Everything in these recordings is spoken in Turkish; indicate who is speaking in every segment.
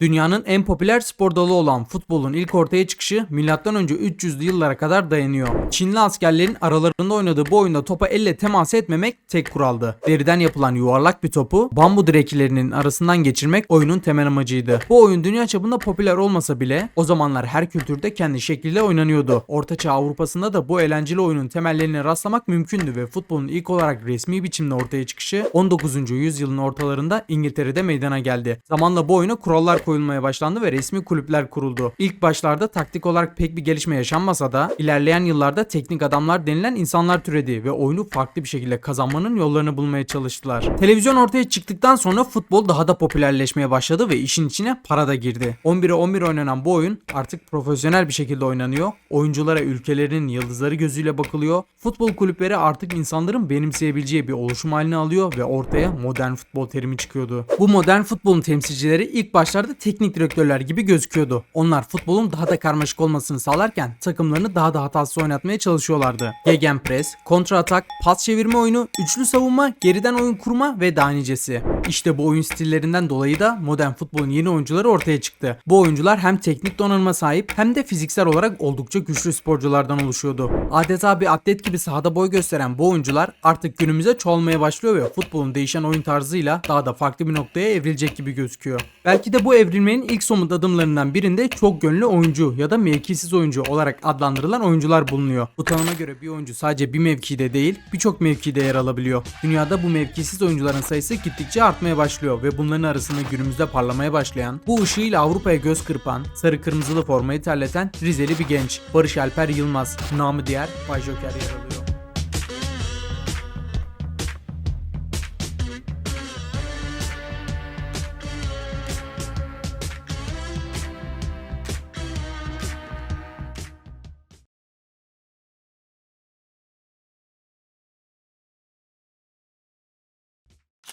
Speaker 1: Dünyanın en popüler spor dalı olan futbolun ilk ortaya çıkışı M.Ö. 300'lü yıllara kadar dayanıyor. Çinli askerlerin aralarında oynadığı bu oyunda topa elle temas etmemek tek kuraldı. Deriden yapılan yuvarlak bir topu bambu direklerinin arasından geçirmek oyunun temel amacıydı. Bu oyun dünya çapında popüler olmasa bile o zamanlar her kültürde kendi şekliyle oynanıyordu. Ortaçağ Avrupa'sında da bu eğlenceli oyunun temellerine rastlamak mümkündü ve futbolun ilk olarak resmi biçimde ortaya çıkışı 19. yüzyılın ortalarında İngiltere'de meydana geldi. Zamanla bu oyuna kurallar koyulmaya başlandı ve resmi kulüpler kuruldu. İlk başlarda taktik olarak pek bir gelişme yaşanmasa da ilerleyen yıllarda teknik adamlar denilen insanlar türedi ve oyunu farklı bir şekilde kazanmanın yollarını bulmaya çalıştılar. Televizyon ortaya çıktıktan sonra futbol daha da popülerleşmeye başladı ve işin içine para da girdi. 11'e 11 oynanan bu oyun artık profesyonel bir şekilde oynanıyor. Oyunculara ülkelerinin yıldızları gözüyle bakılıyor. Futbol kulüpleri artık insanların benimseyebileceği bir oluşum haline alıyor ve ortaya modern futbol terimi çıkıyordu. Bu modern futbolun temsilcileri ilk başlarda teknik direktörler gibi gözüküyordu. Onlar futbolun daha da karmaşık olmasını sağlarken takımlarını daha da hatasız oynatmaya çalışıyorlardı. Gegenpress, kontra atak, pas çevirme oyunu, üçlü savunma, geriden oyun kurma ve daha nicesi. İşte bu oyun stillerinden dolayı da modern futbolun yeni oyuncuları ortaya çıktı. Bu oyuncular hem teknik donanıma sahip hem de fiziksel olarak oldukça güçlü sporculardan oluşuyordu. Adeta bir atlet gibi sahada boy gösteren bu oyuncular artık günümüze çoğalmaya başlıyor ve futbolun değişen oyun tarzıyla daha da farklı bir noktaya evrilecek gibi gözüküyor. Belki de bu evrilmenin ilk somut adımlarından birinde çok gönlü oyuncu ya da mevkisiz oyuncu olarak adlandırılan oyuncular bulunuyor. Bu tanıma göre bir oyuncu sadece bir mevkide değil birçok mevkide yer alabiliyor. Dünyada bu mevkisiz oyuncuların sayısı gittikçe artmaya başlıyor ve bunların arasında günümüzde parlamaya başlayan, bu ışığıyla Avrupa'ya göz kırpan, sarı kırmızılı formayı terleten Rizeli bir genç. Barış Alper Yılmaz, namı diğer Bay Joker yer alıyor.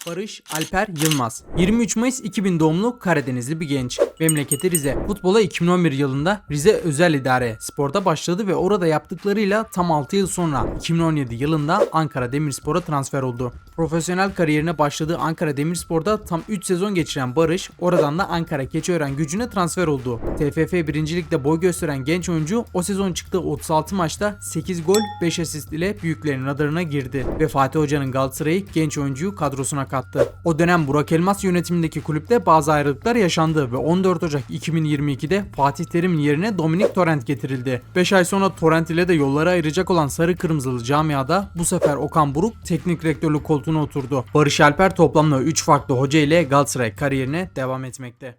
Speaker 1: Barış Alper Yılmaz. 23 Mayıs 2000 doğumlu Karadenizli bir genç. Memleketi Rize. Futbola 2011 yılında Rize Özel İdare Spor'da başladı ve orada yaptıklarıyla tam 6 yıl sonra 2017 yılında Ankara Demirspor'a transfer oldu. Profesyonel kariyerine başladığı Ankara Demirspor'da tam 3 sezon geçiren Barış oradan da Ankara Keçiören gücüne transfer oldu. TFF 1. Lig'de boy gösteren genç oyuncu o sezon çıktığı 36 maçta 8 gol 5 asist ile büyüklerin radarına girdi ve Fatih Hoca'nın Galatasaray'ı genç oyuncuyu kadrosuna kattı. O dönem Burak Elmas yönetimindeki kulüpte bazı ayrılıklar yaşandı ve 14 Ocak 2022'de Fatih Terim'in yerine Dominik Torrent getirildi. 5 ay sonra Torrent ile de yolları ayıracak olan Sarı Kırmızılı camiada bu sefer Okan Buruk teknik direktörlük koltuğuna oturdu. Barış Alper toplamda 3 farklı hoca ile Galatasaray kariyerine devam etmekte.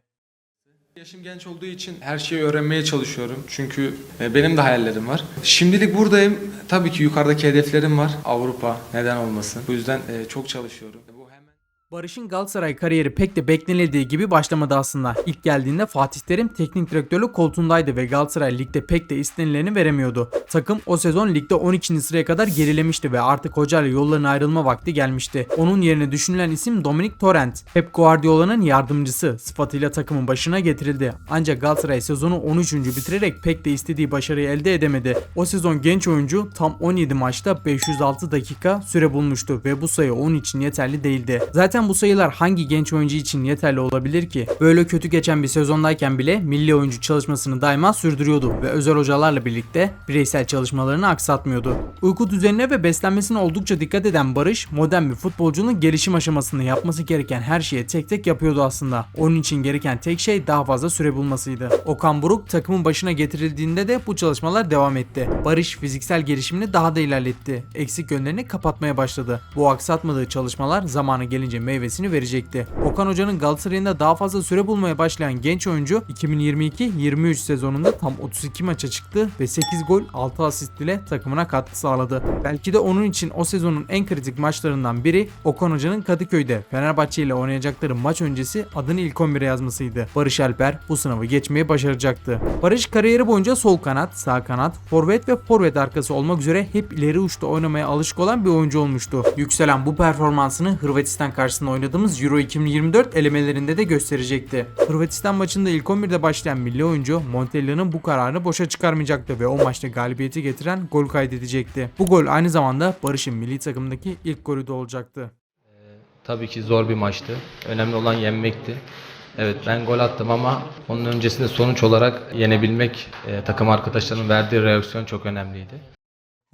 Speaker 2: Yaşım genç olduğu için her şeyi öğrenmeye çalışıyorum. Çünkü e, benim de hayallerim var. Şimdilik buradayım. Tabii ki yukarıdaki hedeflerim var. Avrupa neden olmasın. Bu yüzden e, çok çalışıyorum.
Speaker 1: Barış'ın Galatasaray kariyeri pek de beklenildiği gibi başlamadı aslında. İlk geldiğinde Fatih Terim teknik direktörlük koltuğundaydı ve Galatasaray ligde pek de istenileni veremiyordu. Takım o sezon ligde 12. sıraya kadar gerilemişti ve artık hocayla yollarına ayrılma vakti gelmişti. Onun yerine düşünülen isim Dominic Torrent. Pep Guardiola'nın yardımcısı sıfatıyla takımın başına getirildi. Ancak Galatasaray sezonu 13. bitirerek pek de istediği başarıyı elde edemedi. O sezon genç oyuncu tam 17 maçta 506 dakika süre bulmuştu ve bu sayı onun için yeterli değildi. Zaten bu sayılar hangi genç oyuncu için yeterli olabilir ki? Böyle kötü geçen bir sezondayken bile milli oyuncu çalışmasını daima sürdürüyordu ve özel hocalarla birlikte bireysel çalışmalarını aksatmıyordu. Uyku düzenine ve beslenmesine oldukça dikkat eden Barış, modern bir futbolcunun gelişim aşamasında yapması gereken her şeyi tek tek yapıyordu aslında. Onun için gereken tek şey daha fazla süre bulmasıydı. Okan Buruk takımın başına getirildiğinde de bu çalışmalar devam etti. Barış fiziksel gelişimini daha da ilerletti. Eksik yönlerini kapatmaya başladı. Bu aksatmadığı çalışmalar zamanı gelince meyvesini verecekti. Okan Hoca'nın Galatasaray'ında daha fazla süre bulmaya başlayan genç oyuncu 2022-23 sezonunda tam 32 maça çıktı ve 8 gol 6 asist ile takımına katkı sağladı. Belki de onun için o sezonun en kritik maçlarından biri Okan Hoca'nın Kadıköy'de Fenerbahçe ile oynayacakları maç öncesi adını ilk 11'e yazmasıydı. Barış Alper bu sınavı geçmeyi başaracaktı. Barış kariyeri boyunca sol kanat, sağ kanat, forvet ve forvet arkası olmak üzere hep ileri uçta oynamaya alışık olan bir oyuncu olmuştu. Yükselen bu performansını Hırvatistan karşısında oynadığımız Euro 2024 elemelerinde de gösterecekti. Hırvatistan maçında ilk 11'de başlayan milli oyuncu Montella'nın bu kararını boşa çıkarmayacaktı ve o maçta galibiyeti getiren gol kaydedecekti. Bu gol aynı zamanda Barış'ın milli takımdaki ilk golü de olacaktı.
Speaker 3: Tabii ki zor bir maçtı. Önemli olan yenmekti. Evet ben gol attım ama onun öncesinde sonuç olarak yenebilmek e, takım arkadaşlarının verdiği reaksiyon çok önemliydi.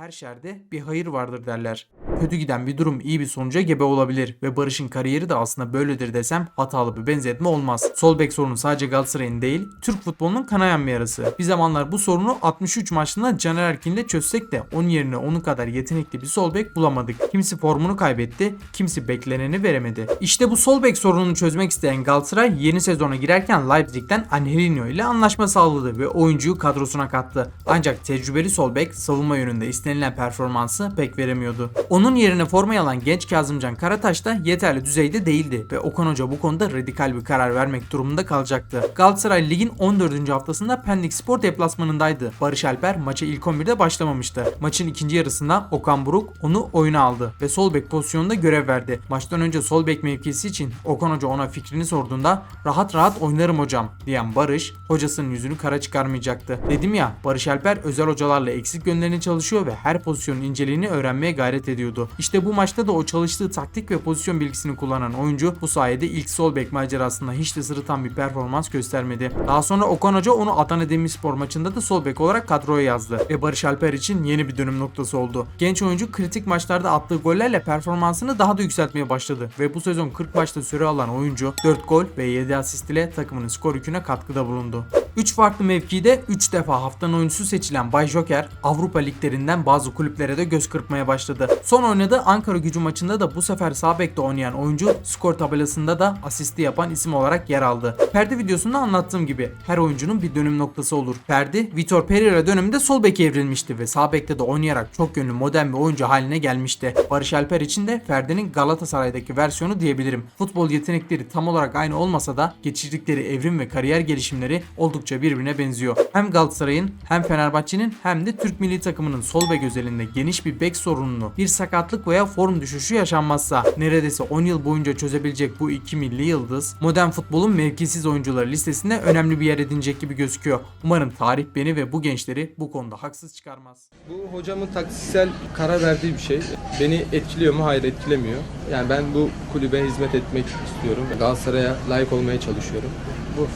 Speaker 1: Her şerde bir hayır vardır derler. Kötü giden bir durum iyi bir sonuca gebe olabilir ve Barış'ın kariyeri de aslında böyledir desem hatalı bir benzetme olmaz. Sol bek sorunu sadece Galatasaray'ın değil, Türk futbolunun kanayan bir yarası. Bir zamanlar bu sorunu 63 maçında Caner Erkin'le çözsek de onun yerine onun kadar yetenekli bir sol bek bulamadık. Kimisi formunu kaybetti, kimisi bekleneni veremedi. İşte bu sol bek sorununu çözmek isteyen Galatasaray yeni sezona girerken Leipzig'ten Angelino ile anlaşma sağladı ve oyuncuyu kadrosuna kattı. Ancak tecrübeli sol bek savunma yönünde istenilen performansı pek veremiyordu. Onun yerine formayı alan genç Kazımcan Karataş da yeterli düzeyde değildi ve Okan Hoca bu konuda radikal bir karar vermek durumunda kalacaktı. Galatasaray ligin 14. haftasında Pendik Spor deplasmanındaydı. Barış Alper maça ilk 11'de başlamamıştı. Maçın ikinci yarısında Okan Buruk onu oyuna aldı ve sol bek pozisyonunda görev verdi. Maçtan önce sol bek mevkisi için Okan Hoca ona fikrini sorduğunda rahat rahat oynarım hocam diyen Barış hocasının yüzünü kara çıkarmayacaktı. Dedim ya Barış Alper özel hocalarla eksik yönlerini çalışıyor ve her pozisyonun inceliğini öğrenmeye gayret ediyordu. İşte bu maçta da o çalıştığı taktik ve pozisyon bilgisini kullanan oyuncu bu sayede ilk sol bek macerasında hiç de sırıtan bir performans göstermedi. Daha sonra Okan Hoca onu Adana Demirspor maçında da sol bek olarak kadroya yazdı ve Barış Alper için yeni bir dönüm noktası oldu. Genç oyuncu kritik maçlarda attığı gollerle performansını daha da yükseltmeye başladı ve bu sezon 40 maçta süre alan oyuncu 4 gol ve 7 asist ile takımının skor yüküne katkıda bulundu. 3 farklı mevkide 3 defa haftanın oyuncusu seçilen Bay Joker Avrupa liglerinden bazı kulüplere de göz kırpmaya başladı. Son oynadığı Ankara gücü maçında da bu sefer sağ bekte oynayan oyuncu skor tabelasında da asisti yapan isim olarak yer aldı. Ferdi videosunda anlattığım gibi her oyuncunun bir dönüm noktası olur. Ferdi Vitor Pereira döneminde sol beke evrilmişti ve sağ bekte de oynayarak çok yönlü modern bir oyuncu haline gelmişti. Barış Alper için de Ferdi'nin Galatasaray'daki versiyonu diyebilirim. Futbol yetenekleri tam olarak aynı olmasa da geçirdikleri evrim ve kariyer gelişimleri oldukça birbirine benziyor. Hem Galatasaray'ın hem Fenerbahçe'nin hem de Türk milli takımının sol bek özelinde geniş bir bek sorununu, bir sakatlık veya form düşüşü yaşanmazsa neredeyse 10 yıl boyunca çözebilecek bu iki milli yıldız modern futbolun mevkisiz oyuncuları listesinde önemli bir yer edinecek gibi gözüküyor. Umarım tarih beni ve bu gençleri bu konuda haksız çıkarmaz.
Speaker 4: Bu hocamın taktiksel karar verdiği bir şey. Beni etkiliyor mu? Hayır etkilemiyor. Yani ben bu kulübe hizmet etmek istiyorum. Galatasaray'a layık olmaya çalışıyorum. Bu.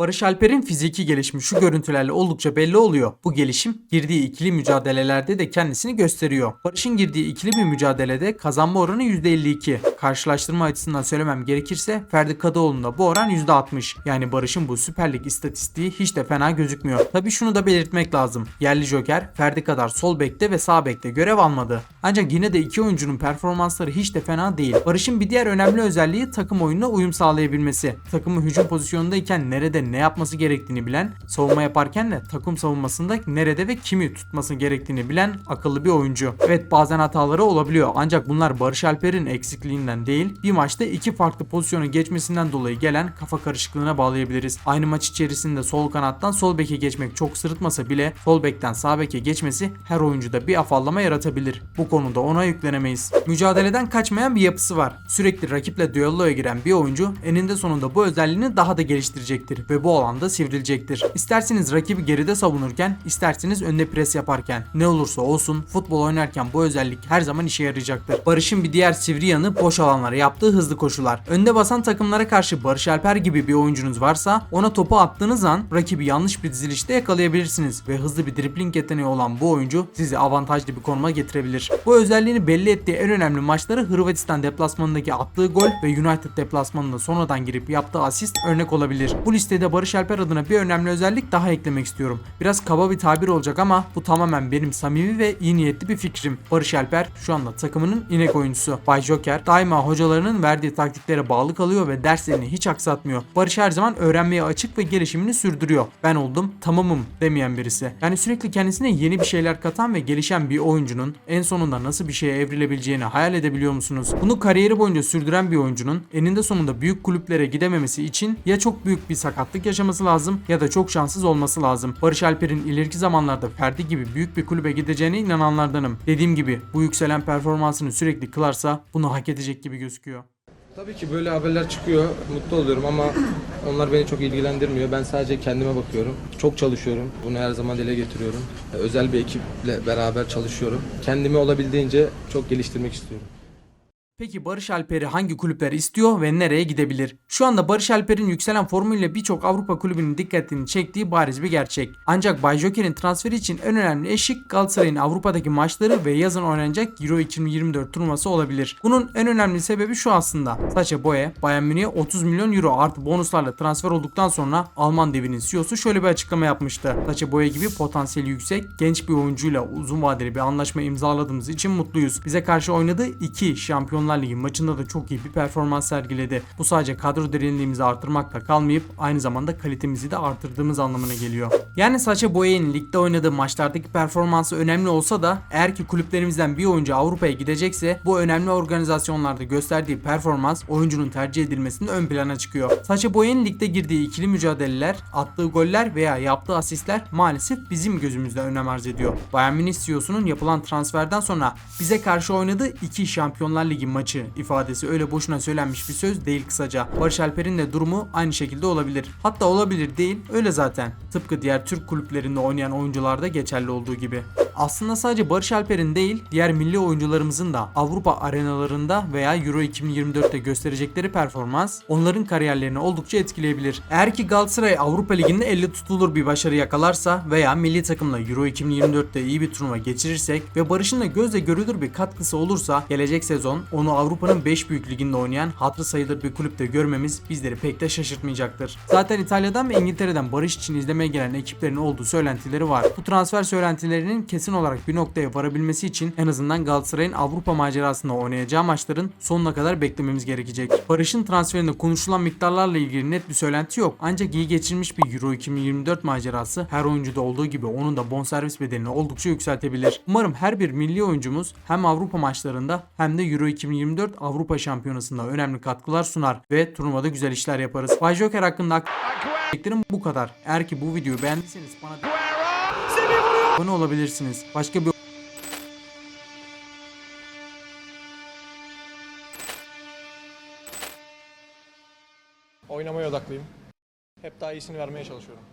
Speaker 1: Barış Alper'in fiziki gelişimi şu görüntülerle oldukça belli oluyor. Bu gelişim girdiği ikili mücadelelerde de kendisini gösteriyor. Barış'ın girdiği ikili bir mücadelede kazanma oranı %52. Karşılaştırma açısından söylemem gerekirse Ferdi Kadıoğlu'nda bu oran %60. Yani Barış'ın bu Süper Lig istatistiği hiç de fena gözükmüyor. Tabi şunu da belirtmek lazım. Yerli Joker Ferdi kadar sol bekte ve sağ bekte görev almadı. Ancak yine de iki oyuncunun performansları hiç de fena değil. Barış'ın bir diğer önemli özelliği takım oyununa uyum sağlayabilmesi. Takımı hücum pozisyonundayken nerede ne yapması gerektiğini bilen, savunma yaparken de takım savunmasında nerede ve kimi tutması gerektiğini bilen akıllı bir oyuncu. Evet bazen hataları olabiliyor ancak bunlar Barış Alper'in eksikliğinden değil, bir maçta iki farklı pozisyonu geçmesinden dolayı gelen kafa karışıklığına bağlayabiliriz. Aynı maç içerisinde sol kanattan sol beke geçmek çok sırıtmasa bile sol bekten sağ beke geçmesi her oyuncuda bir afallama yaratabilir. Bu konuda ona yüklenemeyiz. Mücadeleden kaçmayan bir yapısı var. Sürekli rakiple düelloya giren bir oyuncu eninde sonunda bu özelliğini daha da geliştirecektir ve bu alanda sivrilecektir. İsterseniz rakibi geride savunurken, isterseniz önde pres yaparken. Ne olursa olsun futbol oynarken bu özellik her zaman işe yarayacaktır. Barış'ın bir diğer sivri yanı boş alanlara yaptığı hızlı koşular. Önde basan takımlara karşı Barış Alper gibi bir oyuncunuz varsa ona topu attığınız an rakibi yanlış bir dizilişte yakalayabilirsiniz ve hızlı bir dribling yeteneği olan bu oyuncu sizi avantajlı bir konuma getirebilir. Bu özelliğini belli ettiği en önemli maçları Hırvatistan deplasmanındaki attığı gol ve United deplasmanında sonradan girip yaptığı asist örnek olabilir. Bu listede Barış Alper adına bir önemli özellik daha eklemek istiyorum. Biraz kaba bir tabir olacak ama bu tamamen benim samimi ve iyi niyetli bir fikrim. Barış Alper şu anda takımının inek oyuncusu. Bay Joker daima hocalarının verdiği taktiklere bağlı kalıyor ve derslerini hiç aksatmıyor. Barış her zaman öğrenmeye açık ve gelişimini sürdürüyor. Ben oldum tamamım demeyen birisi. Yani sürekli kendisine yeni bir şeyler katan ve gelişen bir oyuncunun en sonunda nasıl bir şeye evrilebileceğini hayal edebiliyor musunuz? Bunu kariyeri boyunca sürdüren bir oyuncunun eninde sonunda büyük kulüplere gidememesi için ya çok büyük bir sakatlık yaşaması lazım ya da çok şanssız olması lazım. Barış Alper'in ileriki zamanlarda Ferdi gibi büyük bir kulübe gideceğine inananlardanım. Dediğim gibi bu yükselen performansını sürekli kılarsa bunu hak edecek gibi gözüküyor.
Speaker 4: Tabii ki böyle haberler çıkıyor. Mutlu oluyorum ama onlar beni çok ilgilendirmiyor. Ben sadece kendime bakıyorum. Çok çalışıyorum. Bunu her zaman dile getiriyorum. Özel bir ekiple beraber çalışıyorum. Kendimi olabildiğince çok geliştirmek istiyorum.
Speaker 1: Peki Barış Alper'i hangi kulüpler istiyor ve nereye gidebilir? Şu anda Barış Alper'in yükselen formuyla birçok Avrupa kulübünün dikkatini çektiği bariz bir gerçek. Ancak Bay Joker'in transferi için en önemli eşik Galatasaray'ın Avrupa'daki maçları ve yazın oynanacak Euro 2024 turnuvası olabilir. Bunun en önemli sebebi şu aslında. Sacha Boye, Bayern Münih'e 30 milyon euro artı bonuslarla transfer olduktan sonra Alman devinin CEO'su şöyle bir açıklama yapmıştı. Sacha Boye gibi potansiyeli yüksek, genç bir oyuncuyla uzun vadeli bir anlaşma imzaladığımız için mutluyuz. Bize karşı oynadığı iki Şampiyonlar Ligi maçında da çok iyi bir performans sergiledi. Bu sadece kadro derinliğimizi artırmakla kalmayıp aynı zamanda kalitemizi de artırdığımız anlamına geliyor. Yani Sacha Boye'nin ligde oynadığı maçlardaki performansı önemli olsa da eğer ki kulüplerimizden bir oyuncu Avrupa'ya gidecekse bu önemli organizasyonlarda gösterdiği performans oyuncunun tercih edilmesinde ön plana çıkıyor. Sacha Boye'nin ligde girdiği ikili mücadeleler, attığı goller veya yaptığı asistler maalesef bizim gözümüzde önem arz ediyor. Bayern Münih CEO'sunun yapılan transferden sonra bize karşı oynadığı iki Şampiyonlar Ligi maçı ifadesi öyle boşuna söylenmiş bir söz değil kısaca. Barış Alper'in de durumu aynı şekilde olabilir. Hatta olabilir değil öyle zaten. Tıpkı diğer Türk kulüplerinde oynayan oyuncularda geçerli olduğu gibi. Aslında sadece Barış Alper'in değil, diğer milli oyuncularımızın da Avrupa arenalarında veya Euro 2024'te gösterecekleri performans onların kariyerlerini oldukça etkileyebilir. Eğer ki Galatasaray Avrupa Ligi'nde elle tutulur bir başarı yakalarsa veya milli takımla Euro 2024'te iyi bir turnuva geçirirsek ve Barış'ın da gözle görülür bir katkısı olursa gelecek sezon onu Avrupa'nın 5 büyük liginde oynayan hatırı sayılır bir kulüpte görmemiz bizleri pek de şaşırtmayacaktır. Zaten İtalya'dan ve İngiltere'den Barış için izlemeye gelen ekiplerin olduğu söylentileri var. Bu transfer söylentilerinin kesin olarak bir noktaya varabilmesi için en azından Galatasaray'ın Avrupa macerasında oynayacağı maçların sonuna kadar beklememiz gerekecek. Barış'ın transferinde konuşulan miktarlarla ilgili net bir söylenti yok. Ancak iyi geçirmiş bir Euro 2024 macerası her oyuncuda olduğu gibi onun da bonservis bedelini oldukça yükseltebilir. Umarım her bir milli oyuncumuz hem Avrupa maçlarında hem de Euro 2024 Avrupa Şampiyonası'nda önemli katkılar sunar ve turnuvada güzel işler yaparız. Bay Joker hakkında bu kadar. Eğer ki bu videoyu beğendiyseniz bana abone olabilirsiniz. Başka bir
Speaker 5: Oynamaya odaklıyım. Hep daha iyisini vermeye çalışıyorum.